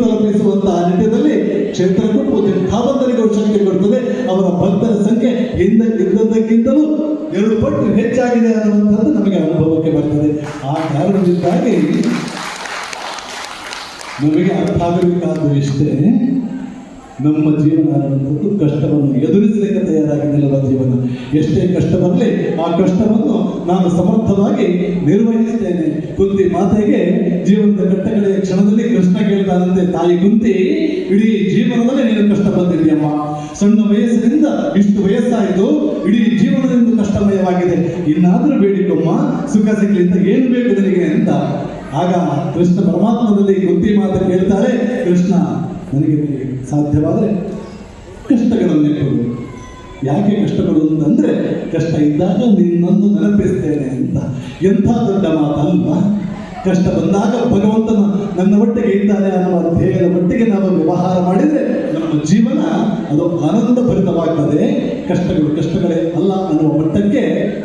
ತಲುಪಿಸುವಂತಹ ನಿಟ್ಟಿನಲ್ಲಿ ಕ್ಷೇತ್ರಕ್ಕೂ ಪೂಜೆ ಕಾಬಂದರಿಗೂ ಶಕ್ತಿ ಕೊಡ್ತದೆ. ಅವರ ಭಕ್ತರ ಸಂಖ್ಯೆ ಹಿಂದೆ ಇದ್ದದಕ್ಕಿಂತಲೂ ಎರಡು ಪಟ್ಟು ಹೆಚ್ಚಾಗಿದೆ ಅನ್ನುವಂಥದ್ದು ನಮಗೆ ಅನುಭವಕ್ಕೆ ಬರ್ತದೆ. ಆ ಕಾರಣದಿಂದಾಗಿ ನಮಗೆ ಅರ್ಥ ಆಗಬೇಕಾದ್ದು ಇಷ್ಟೇ. ನಮ್ಮ ಜೀವನ ಅನ್ನುವಂಥದ್ದು ಕಷ್ಟವನ್ನು ಎದುರಿಸಲಿಕ್ಕೆ ತಯಾರಾಗಿ ನಿಲ್ಲುವ ಜೀವನ. ಎಷ್ಟೇ ಕಷ್ಟ ಬರಲಿ ಆ ಕಷ್ಟವನ್ನು ನಾನು ಸಮರ್ಥವಾಗಿ ನಿರ್ವಹಿಸುತ್ತೇನೆ. ಕುಂತಿ ಮಾತೆಗೆ ಜೀವನದ ಕಟ್ಟಕಡೆಯ ಕ್ಷಣದಲ್ಲಿ ಕೃಷ್ಣ ಕೇಳ್ತಾನಂತೆ, ತಾಯಿ ಕುಂತಿ, ಇಡೀ ಜೀವನದಲ್ಲಿ ನೀನು ಕಷ್ಟ ಬಂದಿದ್ದೀಯಮ್ಮ ಸಣ್ಣ ವಯಸ್ಸಿನಿಂದ ಇಷ್ಟು ವಯಸ್ಸಾಯಿತು, ಇಡೀ ಜೀವನದಿಂದ ಕಷ್ಟಮಯವಾಗಿದೆ. ಇನ್ನಾದರೂ ಬೇಡಿಕೊಮ್ಮ ಸುಖ ಸಿಗ್ಲಿಂದ ಏನು ಬೇಕು ನಿನಗೆ ಅಂತ. ಆಗ ಕೃಷ್ಣ ಪರಮಾತ್ಮದಲ್ಲಿ ಕುಂತಿ ಮಾತು ಕೇಳ್ತಾರೆ, ಕೃಷ್ಣ, ನನಗೆ ಸಾಧ್ಯವಾದರೆ ಕಷ್ಟಗಳನ್ನು ಕೊಡು ಯಾಕೆ ಕಷ್ಟಪಡುವುದು ಅಂದರೆ ಕಷ್ಟ ಇದ್ದಾಗ ನಿನ್ನನ್ನು ನೆನಪಿಸ್ತೇನೆ ಅಂತ. ಎಂಥ ದೊಡ್ಡ ಮಾತಲ್ವಾ? ಕಷ್ಟ ಬಂದಾಗ ಭಗವಂತನ ನನ್ನ ಒಟ್ಟಿಗೆ ಇದ್ದಾನೆ ಅನ್ನುವ ಧ್ಯೇಯದ ಮಟ್ಟಿಗೆ ನಾವು ವ್ಯವಹಾರ ಮಾಡಿದರೆ ನಮ್ಮ ಜೀವನ ಅದು ಆನಂದ ಭರಿತವಾಗ್ತದೆ. ಕಷ್ಟಗಳು ಕಷ್ಟಗಳೇ ಅಲ್ಲ ಅನ್ನುವ ಮಟ್ಟಕ್ಕೆ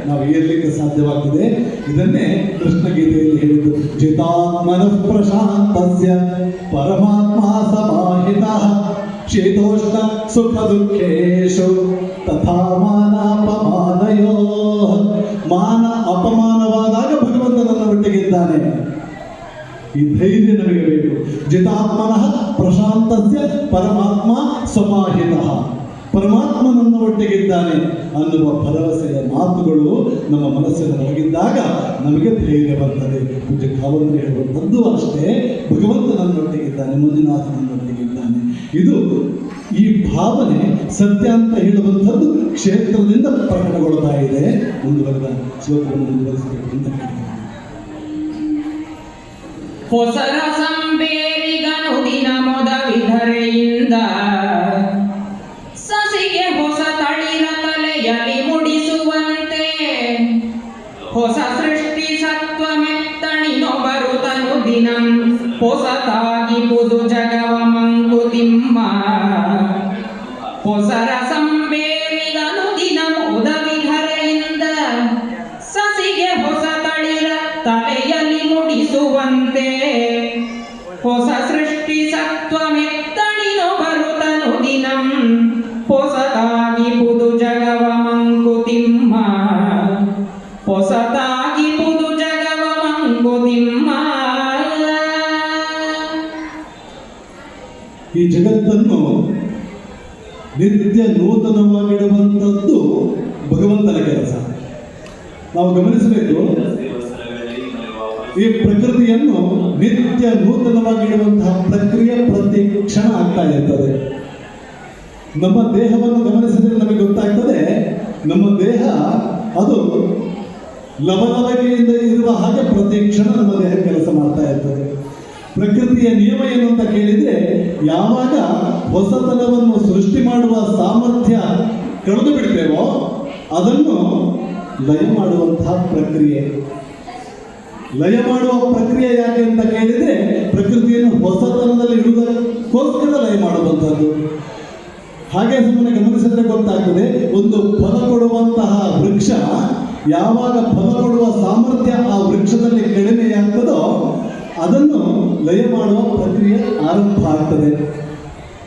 ನಾವು ಏರ್ಲಿಕ್ಕೆ ಸಾಧ್ಯವಾಗ್ತದೆ. ಇದನ್ನೇ ಕೃಷ್ಣ ಗೀತೆಯಲ್ಲಿ ಹೇಳಿದ್ದು. ಚಿತಾತ್ಮನ ಪ್ರಶಾಂತಸ್ಯ ಪರಮಾತ್ಮ ಸಮಾಹಿತ ಶೀತೋಷ್ಣ ಸುಖ ದುಃಖೇಶು ತಥಾ ಮಾನಾಪಮಾನಯೋ ಮಾನ ಅಪಮಾನವಾದಾಗ ಭಗವಂತ ನನ್ನ ಒಟ್ಟಿಗೆ ಇದ್ದಾನೆ ಈ ಧೈರ್ಯ ನಮಗೆ ಬೇಕು. ಜಿತಾತ್ಮನಃ ಪ್ರಶಾಂತಸ್ಯ ಪರಮಾತ್ಮ ಸಮಾಹಿತ ಪರಮಾತ್ಮ ನನ್ನ ಒಟ್ಟಿಗಿದ್ದಾನೆ ಅನ್ನುವ ಭರವಸೆಯ ಮಾತುಗಳು ನಮ್ಮ ಮನಸ್ಸಿನ ಒಳಗಿದ್ದಾಗ ನಮಗೆ ಧೈರ್ಯ ಬರ್ತದೆ. ಪೂಜೆ ಕಾವಲು ಹೇಳುವಂಥದ್ದು ಅಷ್ಟೇ. ಭಗವಂತ ನನ್ನೊಟ್ಟಿಗಿದ್ದಾನೆ, ಮಂಜುನಾಥ ನನ್ನೊಟ್ಟಿಗಿದ್ದಾನೆ. ಇದು ಈ ಭಾವನೆ ಸತ್ಯ ಅಂತ ಹೇಳುವಂಥದ್ದು ಕ್ಷೇತ್ರದಿಂದ ಪ್ರಕಟಗೊಳ್ತಾ ಇದೆ. ಮುಂದುವರೆದ ಶ್ಲೋಕವನ್ನು ಮುಂದುವರಿಸಬೇಕು ಅಂತ ಕೇಳ್ತೀನಿ ಹೊಸರ ಸಂಬೇರಿಗನು ದಿನ ಮೊದ ವಿಧರೆಯಿಂದ. ಸಸಿಗೆ ಹೊಸ ತಳಿನ ತಲೆಯಲ್ಲಿ ಮುಡಿಸುವಂತೆ. ಹೊಸ ಸೃಷ್ಟಿ ಸತ್ವ ಮೆತ್ತಣಿನೊಬ್ಬರು ತನು ದಿನಂ ಹೊಸತಾಗಿ ಬುದು ಜಗವ ಮಂಕುತಿಮ್ಮ. ಹೊಸರ ಹೊಸ ಸೃಷ್ಟಿ ಸತ್ವ ಮೆತ್ತಣಿನೊ ಬರುತ್ತನು ದಿನಂ ಹೊಸತಾಗಿ ಪುದು ಜಗವ ಮಂಕುತಿಮ್ಮ ಹೊಸತಾಗಿ ಪುದು ಜಗವ ಮಂಕುತಿಮ್ಮ ಈ ಜಗತ್ತನ್ನು ನಿತ್ಯ ನೂತನವಾಗಿಡುವಂಥದ್ದು ಆಗ್ತಾ ನಮ್ಮ ದೇಹವನ್ನು ಗಮನಿಸಿದರೆ ನಮಗೆ ಗೊತ್ತಾಗ್ತದೆ, ನಮ್ಮ ದೇಹ ಅದು ಲವಲವಿಕೆಯಿಂದ ಇರುವ ಹಾಗೆ ಪ್ರತಿ ಕ್ಷಣ ನಮ್ಮ ದೇಹ ಕೆಲಸ ಮಾಡ್ತಾ ಇರ್ತದೆ. ಪ್ರಕೃತಿಯ ನಿಯಮ ಏನು ಅಂತ ಕೇಳಿದ್ರೆ, ಯಾವಾಗ ಹೊಸತನವನ್ನು ಸೃಷ್ಟಿ ಮಾಡುವ ಸಾಮರ್ಥ್ಯ ಕಳೆದು ಬಿಡ್ತೇವೋ, ಅದನ್ನು ಲಯ ಮಾಡುವಂತಹ ಪ್ರಕ್ರಿಯೆ. ಲಯ ಮಾಡುವ ಪ್ರಕ್ರಿಯೆ ಯಾಕೆ ಅಂತ ಕೇಳಿದ್ರೆ, ಪ್ರಕೃತಿಯನ್ನು ಹೊಸತನದಲ್ಲಿ ಇಡುವುದಕ್ಕೋಸ್ಕರ ಮಾಡುವಂಥದ್ದು ಹಾಗೆ ಸುಮ್ಮನೆ ಗಮನಿಸಿದ್ರೆ ಗೊತ್ತಾಗ್ತದೆ, ಒಂದು ಫಲ ಕೊಡುವಂತಹ ವೃಕ್ಷ ಯಾವಾಗ ಫಲ ಕೊಡುವ ಸಾಮರ್ಥ್ಯ ಆ ವೃಕ್ಷದಲ್ಲಿ ಕಡಿಮೆಯಾಗ್ತದೋ ಅದನ್ನು ಲಯ ಮಾಡುವ ಪ್ರಕ್ರಿಯೆ ಆರಂಭ ಆಗ್ತದೆ.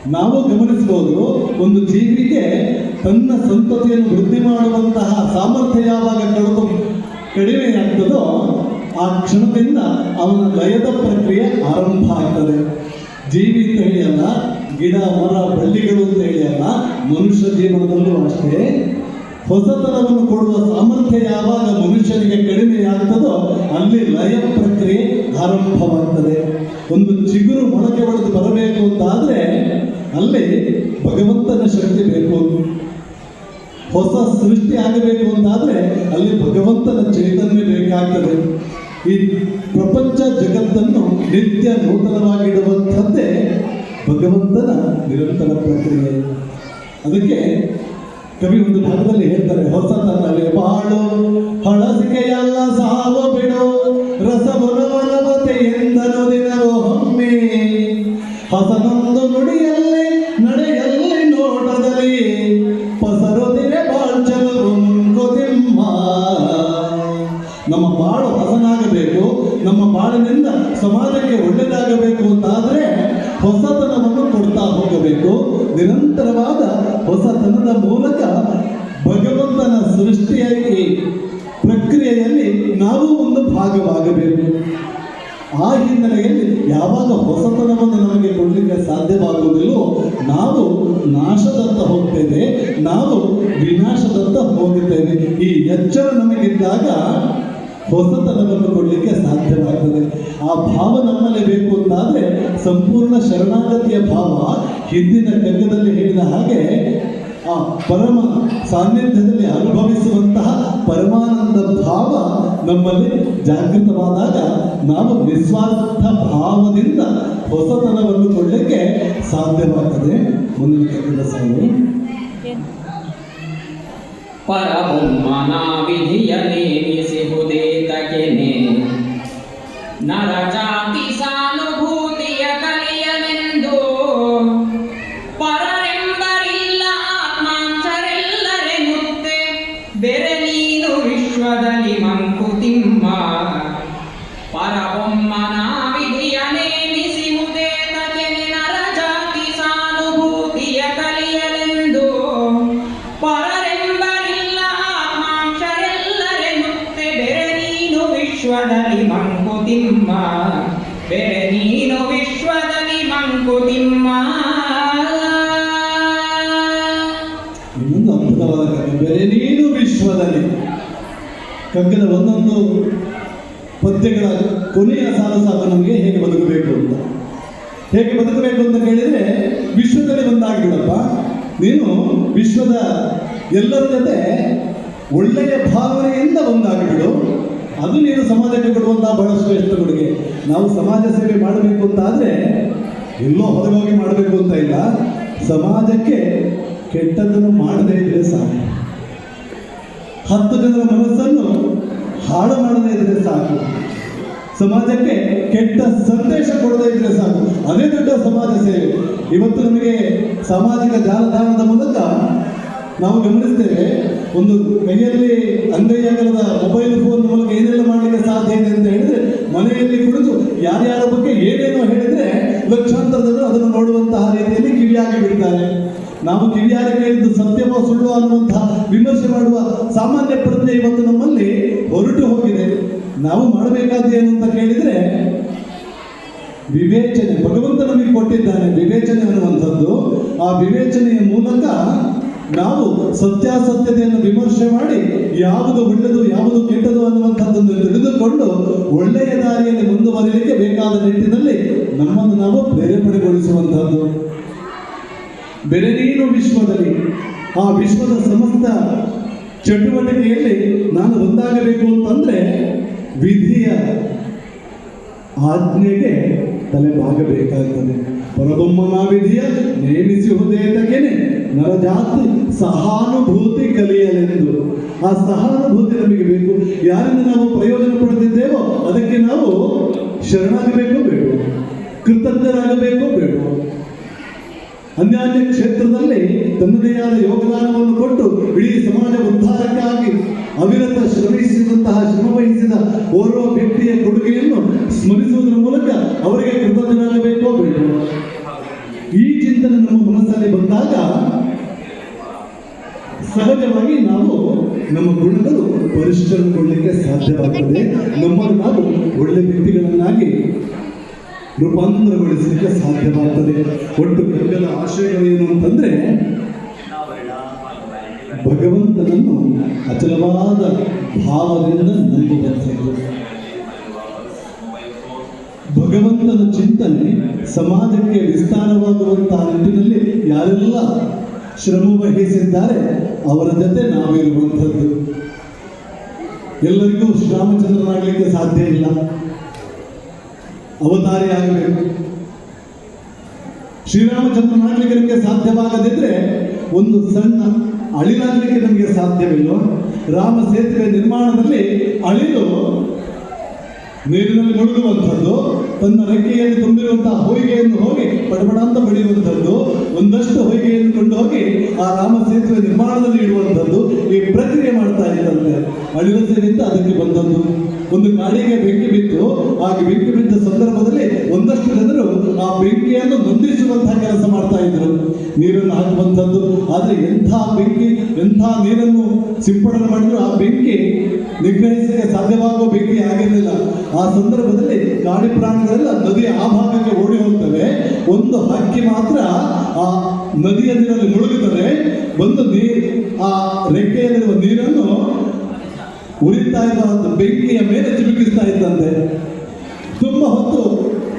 ನಾವು ಗಮನಿಸಬಹುದು, ಒಂದು ಜೀವಿಗೆ ತನ್ನ ಸಂತತಿಯನ್ನು ವೃದ್ಧಿ ಮಾಡುವಂತಹ ಸಾಮರ್ಥ್ಯ ಯಾವಾಗ ಕಳೆದು ಕಡಿಮೆಯಾಗ್ತದೋ ಆ ಕ್ಷಣದಿಂದ ಅವನ ಲಯದ ಪ್ರಕ್ರಿಯೆ ಆರಂಭ ಆಗ್ತದೆ. ಜೀವಿ ಅಂತ ಹೇಳಿ ಅಲ್ಲ ಗಿಡ, ಮರ, ಬಳ್ಳಿಗಳು ಅಂತ ಹೇಳಿ ಮನುಷ್ಯ ಜೀವನದಲ್ಲೂ ಅಷ್ಟೇ. ಹೊಸತನವನ್ನು ಕೊಡುವ ಸಾಮರ್ಥ್ಯ ಯಾವಾಗ ಮನುಷ್ಯನಿಗೆ ಕಡಿಮೆಯಾಗ್ತದೋ ಅಲ್ಲಿ ಲಯ ಪ್ರಕ್ರಿಯೆ ಆರಂಭವಾಗ್ತದೆ. ಒಂದು ಚಿಗುರು ಮೊಳಕೆ ಹೊಡೆದು ಬರಬೇಕು ಅಂತಾದರೆ ಅಲ್ಲಿ ಭಗವಂತನ ಶಕ್ತಿ ಬೇಕು. ಹೊಸ ಸೃಷ್ಟಿ ಆಗಬೇಕು ಅಂತಾದರೆ ಅಲ್ಲಿ ಭಗವಂತನ ಚೈತನ್ಯ ಬೇಕಾಗ್ತದೆ. ಈ ಪ್ರಪಂಚ ಜಗತ್ತನ್ನು ನಿತ್ಯ ನೂತನವಾಗಿಡುವಂಥದ್ದೇ ಭಗವಂತನ ನಿರಂತರ ಪ್ರಕ್ರಿಯೆ. ಅದಕ್ಕೆ ಕವಿ ಒಂದು ಭಾಗದಲ್ಲಿ ಹೇಳ್ತಾರೆ, ಹೊಸತನವೇ ಬಾಳು, ಹಳಸಿಕೆಯಲ್ಲ ಸಾವು ಬಿಡು ರಸಬಲವಲವತೆ ಎಂದನು ದಿನವೋ ಹೊಮ್ಮೆ. ಹೊಸನೊಂದು ನಡೆಯಲ್ಲಿ ನಮ್ಮ ಬಾಳಿನಿಂದ ಸಮಾಜಕ್ಕೆ ಒಳ್ಳೆಯದಾಗಬೇಕು ಅಂತಾದರೆ ಹೊಸತನವನ್ನು ಕೊಡ್ತಾ ಹೋಗಬೇಕು. ನಿರಂತರವಾದ ಹೊಸತನದ ಮೂಲಕ ಭಗವಂತನ ಸೃಷ್ಟಿಯ ಪ್ರಕ್ರಿಯೆಯಲ್ಲಿ ನಾವು ಒಂದು ಭಾಗವಾಗಬೇಕು. ಆ ಹಿನ್ನೆಲೆಯಲ್ಲಿ ಯಾವಾಗ ಹೊಸತನವನ್ನು ನಮಗೆ ಕೊಡಲಿಕ್ಕೆ ಸಾಧ್ಯವಾಗುವುದಿಲ್ಲೋ, ನಾವು ನಾಶದತ್ತ ಹೋಗ್ತೇವೆ, ನಾವು ವಿನಾಶದತ್ತ ಹೋಗುತ್ತೇವೆ. ಈ ಎಚ್ಚರ ನಮಗಿದ್ದಾಗ ಹೊಸತನವನ್ನು ಕೊಡಲಿಕ್ಕೆ ಸಾಧ್ಯವಾಗ್ತದೆ. ಆ ಭಾವ ನಮ್ಮಲ್ಲಿ ಬೇಕು ಅಂತಾದರೆ ಸಂಪೂರ್ಣ ಶರಣಾಗತಿಯ ಭಾವ ಹಿಂದಿನ ಕಗ್ಗದಲ್ಲಿ ಹೇಳಿದ ಹಾಗೆ ಆ ಪರಮ ಸಾನ್ನಿಧ್ಯದಲ್ಲಿ ಅನುಭವಿಸುವಂತಹ ಪರಮಾನಂದ ಭಾವ ನಮ್ಮಲ್ಲಿ ಜಾಗೃತವಾದಾಗ ನಾವು ನಿಸ್ವಾರ್ಥ ಭಾವದಿಂದ ಹೊಸತನವನ್ನು ಕೊಡಲಿಕ್ಕೆ ಸಾಧ್ಯವಾಗ್ತದೆ. ಮುಂದಿನ ಕಗ್ಗದ ಸಾಲು ಪರಬೊಮ್ಮನ ವಿಧಿಯ ನರ ಜಾತಿ ಸಾನುಭೂತಿಯ ಕಲಿಯವೆಂದು ಪರರೆಂಬರಿಲ್ಲ ಆತ್ಮಾಂಶರೆಲ್ಲರೆನ್ನುತ್ತೆ ಬೆರೆ ನೀನು ವಿಶ್ವದಲ್ಲಿ ಮಂಕುತಿಮ್ಮ. ಪರಬೊಮ್ಮನ ವಿಶ್ವದಲ್ಲಿ ಕಗ್ಗದ ಒಂದೊಂದು ಪದ್ಯಗಳ ಕೊನೆಯ ಸಾಲ ಸಾಕು ನಮಗೆ ಹೇಗೆ ಬದುಕಬೇಕು ಅಂತ. ಹೇಗೆ ಬದುಕಬೇಕು ಅಂತ ಕೇಳಿದರೆ ವಿಶ್ವದಲ್ಲಿ ಒಂದಾಗಿಬಿಡಪ್ಪ. ನೀನು ವಿಶ್ವದ ಎಲ್ಲರ ಜೊತೆ ಒಳ್ಳೆಯ ಭಾವನೆಯಿಂದ ಒಂದಾಗಿಬಿಡು. ಅದು ನೀನು ಸಮಾಜಕ್ಕೆ ಕೊಡುವಂತಹ ಬಹಳ ಶ್ರೇಷ್ಠ ಕೊಡುಗೆ ನಾವು ಸಮಾಜ ಸೇವೆ ಮಾಡಬೇಕು ಅಂತ ಆದರೆ ಎಲ್ಲೋ ಹೊರಗೋಗಿ ಮಾಡಬೇಕು ಅಂತ ಇಲ್ಲ. ಸಮಾಜಕ್ಕೆ ಕೆಟ್ಟದ್ದನ್ನು ಮಾಡದೇ ಇದ್ರೆ ಸಾಕು. ಹತ್ತು ಜನರ ಮನಸ್ಸನ್ನು ಹಾಳು ಮಾಡದೇ ಇದ್ರೆ ಸಾಕು. ಸಮಾಜಕ್ಕೆ ಕೆಟ್ಟ ಸಂದೇಶ ಕೊಡದೇ ಇದ್ರೆ ಸಾಕು. ಅದೇ ದೊಡ್ಡ ಸಮಾಜ ಸೇವೆ. ಇವತ್ತು ನಮಗೆ ಸಾಮಾಜಿಕ ಜಾಲತಾಣದ ಮೂಲಕ ನಾವು ಗಮನಿಸ್ತೇವೆ, ಒಂದು ಕೈಯಲ್ಲಿ ಅಂಗೈಯಾಗಲದ ಮೊಬೈಲ್ ಫೋನ್ ಮೂಲಕ ಏನೆಲ್ಲ ಮಾಡಲಿಕ್ಕೆ ಸಾಧ್ಯ ಇದೆ ಅಂತ ಹೇಳಿದ್ರೆ, ಮನೆಯಲ್ಲಿ ಕುಳಿತು ಯಾರ್ಯಾರ ಬಗ್ಗೆ ಏನೇನೋ ಹೇಳಿದ್ರೆ ಲಕ್ಷಾಂತರ ಜನರು ಅದನ್ನು ನೋಡುವಂತಹ ರೀತಿಯಲ್ಲಿ ಕಿವಿಯಾಗಿ ಬಿಡ್ತಾರೆ ನಾವು ಕಿವಿಯಾಗಿ ಕೇಳಿದ್ದು ಸತ್ಯವೋ ಸುಳ್ಳು ಅನ್ನುವಂತಹ ವಿಮರ್ಶೆ ಮಾಡುವ ಸಾಮಾನ್ಯ ಪ್ರಜ್ಞೆ ಇವತ್ತು ನಮ್ಮಲ್ಲಿ ಹೊರಟು ಹೋಗಿದೆ. ನಾವು ಮಾಡಬೇಕಾದ್ದು ಏನು ಅಂತ ಕೇಳಿದ್ರೆ, ವಿವೇಚನೆ. ಭಗವಂತ ನಮಗೆ ಕೊಟ್ಟಿದ್ದಾನೆ ವಿವೇಚನೆ ಅನ್ನುವಂಥದ್ದು. ಆ ವಿವೇಚನೆಯ ಮೂಲಕ ನಾವು ಸತ್ಯಾಸತ್ಯತೆಯನ್ನು ವಿಮರ್ಶೆ ಮಾಡಿ ಯಾವುದು ಒಳ್ಳೆಯದು ಯಾವುದು ಕೆಟ್ಟದು ಅನ್ನುವಂಥದ್ದನ್ನು ತಿಳಿದುಕೊಂಡು ಒಳ್ಳೆಯ ದಾರಿಯಲ್ಲಿ ಮುಂದುವರಿಯಲಿಕ್ಕೆ ಬೇಕಾದ ನಿಟ್ಟಿನಲ್ಲಿ ನಮ್ಮನ್ನು ನಾವು ಪ್ರೇರೇಪಣೆಗೊಳಿಸುವಂಥದ್ದು. ಬೆರೆ ನೀನು ವಿಶ್ವದಲ್ಲಿ ಆ ವಿಶ್ವದ ಸಮಸ್ತ ಚಟುವಟಿಕೆಯಲ್ಲಿ ನಾನು ಒಂದಾಗಬೇಕು ಅಂತಂದ್ರೆ ವಿಧಿಯ ಆಜ್ಞೆಗೆ ತಲೆಬಾಗಬೇಕಾಗ್ತದೆ. ಪರಬೊಮ್ಮನ ವಿಧಿಯ ನೇಮಿಸಿ ಹುದೇತಗೆನೆ ನರಜಾತಿ ಸಹಾನುಭೂತಿ ಕಲಿಯಲೆಂದು. ಆ ಸಹಾನುಭೂತಿ ನಮಗೆ ಬೇಕು. ಯಾರಿಂದ ನಾವು ಪ್ರಯೋಜನ ಪಡೆದಿದ್ದೇವೋ ಅದಕ್ಕೆ ನಾವು ಶರಣಾಗಬೇಕೋ ಬೇಡ ಕೃತಜ್ಞರಾಗಬೇಕೋ ಬೇಡ ಅನ್ಯಾನ್ಯ ಕ್ಷೇತ್ರದಲ್ಲಿ ತನ್ನದೇ ಆದ ಯೋಗದಾನವನ್ನು ಕೊಟ್ಟು ಇಡೀ ಸಮಾಜ ಉದ್ಧಾರಕ್ಕಾಗಿ ಅವಿರತ ಶ್ರಮಿಸಿದಂತಹ ಶ್ರಮವಹಿಸಿದ ಓರ್ವ ವ್ಯಕ್ತಿಯ ಕೊಡುಗೆಯನ್ನು ಸ್ಮರಿಸುವುದರ ಮೂಲಕ ಅವರಿಗೆ ಕೃತಜ್ಞರಾಗಬೇಕೋ ಬೇಕು ಈ ಚಿಂತನೆ ನಮ್ಮ ಮನಸ್ಸಲ್ಲಿ ಬಂದಾಗ ಸಹಜವಾಗಿ ನಾವು ನಮ್ಮ ಗುಣಗಳು ಪರಿಷ್ಕರಣಗೊಳ್ಳಲಿಕ್ಕೆ ಸಾಧ್ಯವಾಗುತ್ತದೆ ನಮ್ಮನ್ನು ನಾವು ಒಳ್ಳೆ ವ್ಯಕ್ತಿಗಳನ್ನಾಗಿ ರೂಪಾಂತರಗೊಳಿಸಲಿಕ್ಕೆ ಸಾಧ್ಯವಾಗ್ತದೆ. ಒಟ್ಟು ಕಗ್ಗದ ಆಶಯಗಳೇನು ಅಂತಂದ್ರೆ, ಭಗವಂತನನ್ನು ಅಚಲವಾದ ಭಾವದಿಂದ ನಂಬುವಂಥದ್ದು ಭಗವಂತನ ಚಿಂತನೆ ಸಮಾಜಕ್ಕೆ ವಿಸ್ತಾರವಾಗುವಂತಹ ನಿಟ್ಟಿನಲ್ಲಿ ಯಾರೆಲ್ಲ ಶ್ರಮ ವಹಿಸಿದ್ದಾರೆ, ಅವರ ಜೊತೆ ನಾವಿರುವಂಥದ್ದು. ಎಲ್ಲರಿಗೂ ಶ್ರಾಮಚಂದ್ರನಾಗಲಿಕ್ಕೆ ಸಾಧ್ಯ ಇಲ್ಲ. ಅವತಾರಿ ಆಗಬೇಕು ಶ್ರೀರಾಮಚಂದ್ರನಾಗಲಿಕ್ಕೆ ನಮಗೆ ಸಾಧ್ಯವಾಗದಿದ್ರೆ ಒಂದು ಸಣ್ಣ ಅಳಿಲಾಗಲಿಕ್ಕೆ ನಮಗೆ ಸಾಧ್ಯವಿಲ್ಲ ರಾಮ ಸೇತುವೆ ನಿರ್ಮಾಣದಲ್ಲಿ ಅಳಿಲು ನೀರಿನಲ್ಲಿ ಮುಳುಗುವಂಥದ್ದು, ತನ್ನ ರೆಕ್ಕೆಯಲ್ಲಿ ತುಂಬಿರುವಂತಹ ಹೊಯ್ಗೆಯನ್ನು ಹೋಗಿ ಪಡಬಡ ಅಂತ ಬಡಿಯುವಂಥದ್ದು ಒಂದಷ್ಟು ಹೊಯ್ಗೆಯನ್ನು ಕೊಂಡು ಹೋಗಿ ಆ ರಾಮ ಸೇತುವೆ ನಿರ್ಮಾಣದಲ್ಲಿ ಇಡುವಂಥದ್ದು ಈ ಪ್ರಕ್ರಿಯೆ ಮಾಡ್ತಾ ಇದ್ದಂತೆ. ಅಳಿಲ ಅದಕ್ಕೆ ಬಂದದ್ದು. ಒಂದು ಕಾಡಿಗೆ ಬೆಂಕಿ ಬಿತ್ತು. ಹಾಗೆ ಬೆಂಕಿ ಬಿದ್ದ ಸಂದರ್ಭದಲ್ಲಿ ಒಂದಷ್ಟು ಜನರು ಆ ಬೆಂಕಿಯನ್ನು ನೊಂದಿಸುವಂತಹ ಕೆಲಸ ಮಾಡ್ತಾ ಇದ್ರು. ನೀರನ್ನು ಹಾಕುವಂಥದ್ದು. ಆದರೆ ಎಂಥ ಬೆಂಕಿ, ಎಂಥ ನೀರನ್ನು ಸಿಂಪಡಣೆ ಮಾಡಿದ್ರು ಆ ಬೆಂಕಿ ನಿಗ್ರಹಿಸಲಿಕ್ಕೆ ಸಾಧ್ಯವಾಗುವ ಬೆಂಕಿ ಆಗಿರಲಿಲ್ಲ. ಆ ಸಂದರ್ಭದಲ್ಲಿ ಕಾಡಿ ಪ್ರಾಣಿಗಳೆಲ್ಲ ನದಿಯ ಆ ಭಾಗಕ್ಕೆ ಓಡಿ ಹೋಗ್ತವೆ. ಒಂದು ಹಕ್ಕಿ ಮಾತ್ರ ಆ ನದಿಯ ನೀರಲ್ಲಿ ಮುಳುಗುತ್ತದೆ ಒಂದು ನೀರು ಆ ರೆಕ್ಕೆಯಲ್ಲಿರುವ ನೀರನ್ನು ಉರಿತಾ ಇದ್ದ ಬೆಂಕಿಯ ಮೇಲೆ ಚಿಮುಕಿಸ್ತಾ ಇದ್ದಂತೆ. ತುಂಬ ಹೊತ್ತು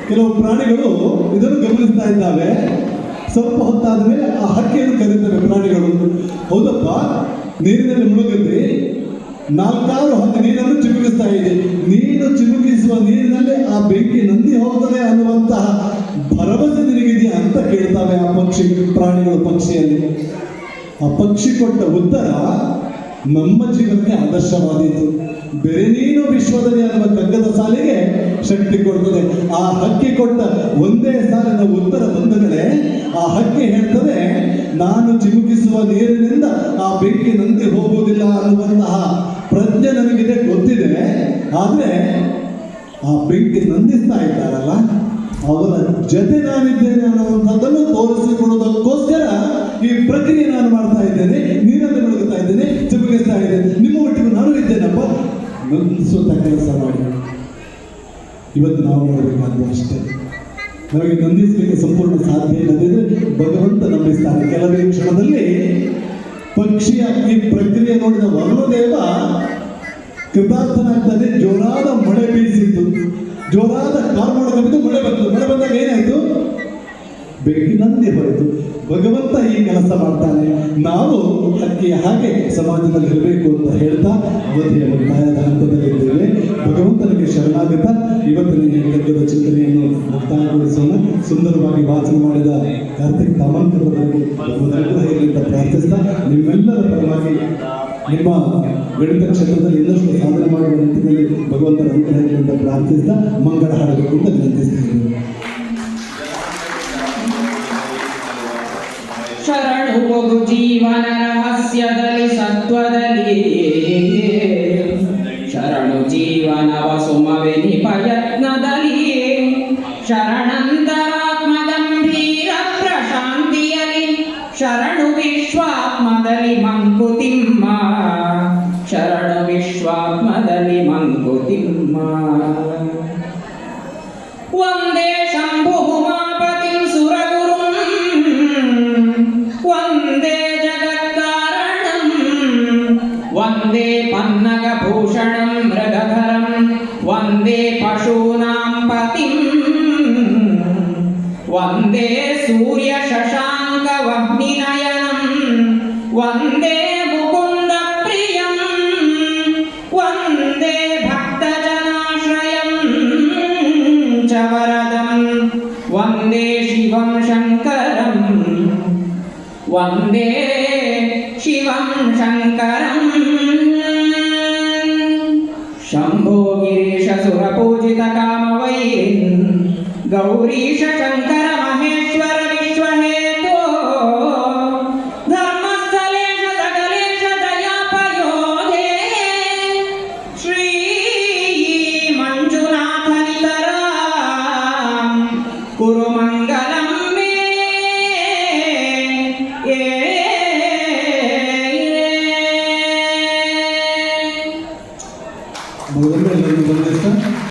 ಕೆಲವು ಪ್ರಾಣಿಗಳು ಇದನ್ನು ಗಮನಿಸ್ತಾ ಇದ್ದಾವೆ. ಸ್ವಲ್ಪ ಹೊತ್ತಾದ ಮೇಲೆ ಆ ಹಕ್ಕಿಯನ್ನು ಕರೀತವೆ ಪ್ರಾಣಿಗಳು. ಹೌದಪ್ಪ, ನೀರಿನಲ್ಲಿ ಮುಳುಗಿದ್ರಿ. ನಾಲ್ಕಾರು ಹಕ್ಕಿ ನೀರನ್ನು ಚಿಮುಕಿಸ್ತಾ ಇದೆ ನೀರು ಚಿಮುಕಿಸುವ ನೀರಿನಲ್ಲಿ ಆ ಬೆಂಕಿ ನಂದಿ ಹೋಗ್ತದೆ ಅನ್ನುವಂತಹ ಭರವಸೆ ನಿನಗಿದೆಯಾ ಅಂತ ಕೇಳ್ತಾವೆ ಆ ಪಕ್ಷಿ, ಪ್ರಾಣಿಗಳು ಪಕ್ಷಿಯಲ್ಲಿ. ಆ ಪಕ್ಷಿ ಕೊಟ್ಟ ಉತ್ತರ ನಮ್ಮ ಜೀವನಕ್ಕೆ ಆದರ್ಶವಾದೀತು. ಬೇರೆ ನೀನು ವಿಶ್ವದಲ್ಲಿ ಅನ್ನುವ ಕಗ್ಗದ ಸಾಲಿಗೆ ಶಕ್ತಿ ಕೊಡ್ತದೆ. ಆ ಹಕ್ಕಿ ಕೊಟ್ಟ ಒಂದೇ ಸಾಲಿನ ಉತ್ತರ ಬಂದಗಳೇ ಆ ಹಕ್ಕಿ ಹೇಳ್ತದೆ, ನಾನು ಚಿಮುಕಿಸುವ ನೀರಿನಿಂದ ಆ ಬೆಂಕಿ ನಂದಿ ಹೋಗುವುದಿಲ್ಲ ಅನ್ನುವಂತಹ ಪ್ರಜ್ಞೆ ನನಗಿದೆ ಗೊತ್ತಿದೆ. ಆದರೆ ಆ ಬೆಂಕಿ ನಂದಿಸ್ತಾ ಇದ್ದಾರಲ್ಲ, ಅವರ ಜೊತೆ ನಾನಿದ್ದೇನೆ ಅನ್ನುವಂಥದ್ದನ್ನು ತೋರಿಸಿಕೊಡೋದಕ್ಕೋಸ್ಕರ ಈ ಪ್ರಕ್ರಿಯೆ ನಾನು ಮಾಡ್ತಾ ನಂದಿಸುವಂಥ ಕೆಲಸ ಮಾಡಿ. ಇವತ್ತು ನಾವು ಮಾಡಬೇಕಾದ್ದು ಅಷ್ಟೇ. ನಮಗೆ ನಂದಿಸಲಿಕ್ಕೆ ಸಂಪೂರ್ಣ ಸಾಧ್ಯ ಇಲ್ಲದಿದ್ದರೆ ಭಗವಂತ ನಂಬಿಸ್ತಾನೆ. ಕೆಲವೇ ಕ್ಷಣದಲ್ಲಿ ಪಕ್ಷಿಯ ಈ ಪ್ರಕ್ರಿಯೆ ನೋಡಿದ ವರುಣದೇವ ಕೃತಾರ್ಥನಾಗ್ತಾನೆ. ಜೋರಾದ ಮಳೆ ಬೀಸಿತ್ತು. ಜೋರಾದ ಕಾರ್ಮೋಡ ಕವಿದು ಮಳೆ ಬಂತು. ಮಳೆ ಬಂದಾಗ ಏನಾಯ್ತು? ಬೆಂಕಿ ಹೊರತು ಭಗವಂತ ಈ ಕೆಲಸ ಮಾಡ್ತಾನೆ. ನಾವು ಅದಕ್ಕೆ ಹಾಗೆ ಸಮಾಜದಲ್ಲಿ ಇರಬೇಕು ಅಂತ ಹೇಳ್ತಾ ಅವಧಿಯ ಮುಕ್ತಾಯದ ಹಂತದಲ್ಲಿದ್ದೇವೆ. ಭಗವಂತನಿಗೆ ಶರಣಾಗತ. ಇವತ್ತಿನ ಗದ್ಯದ ಚಿಂತನೆಯನ್ನು ಮುಕ್ತಾಯಗೊಳಿಸೋಣ. ಸುಂದರವಾಗಿ ವಾಚನ ಮಾಡಿದ ಕಾರ್ತಿಕ್ ಇರಲಿ ಪ್ರಾರ್ಥಿಸ್ತಾ, ನಿಮ್ಮೆಲ್ಲರ ಪರವಾಗಿ ನಿಮ್ಮ ಗಣಿತ ಕ್ಷೇತ್ರದಲ್ಲಿ ಇನ್ನಷ್ಟು ಸಾಧನೆ ಮಾಡುವ ನಿಟ್ಟಿನಲ್ಲಿ ಭಗವಂತನ ಅನುಗ್ರಹ ಪ್ರಾರ್ಥಿಸ್ತಾ, ಮಂಗಳ ಹಾಡಬೇಕು ಅಂತ ಹೋಗು ಜೀವನ ರಹಸ್ಯದಲ್ಲಿ, ಸತ್ವದಲ್ಲಿ. ಶರಣು ಜೀವನವ ಸುಮವೆನಿ ಪ್ರಯತ್ನದಲ್ಲಿ. ಶರಣಂತರಾತ್ಮ ಗಂಭೀರ ಪ್ರಶಾಂತಿಯಲ್ಲಿ, ಶರಣು ವಿಶ್ವಾತ್ಮದಲ್ಲಿ ಮಂಕುತಿಮ್ಮ ಶರಣು ವಿಶ್ವಾತ್ಮದಲ್ಲಿ ಮಂಕುತಿಮ್ಮ ವಂದೇ वंदे शिवं शङ्करम्। शम्भो गिरीशसुरपूजितकामवैरिन् गौरीश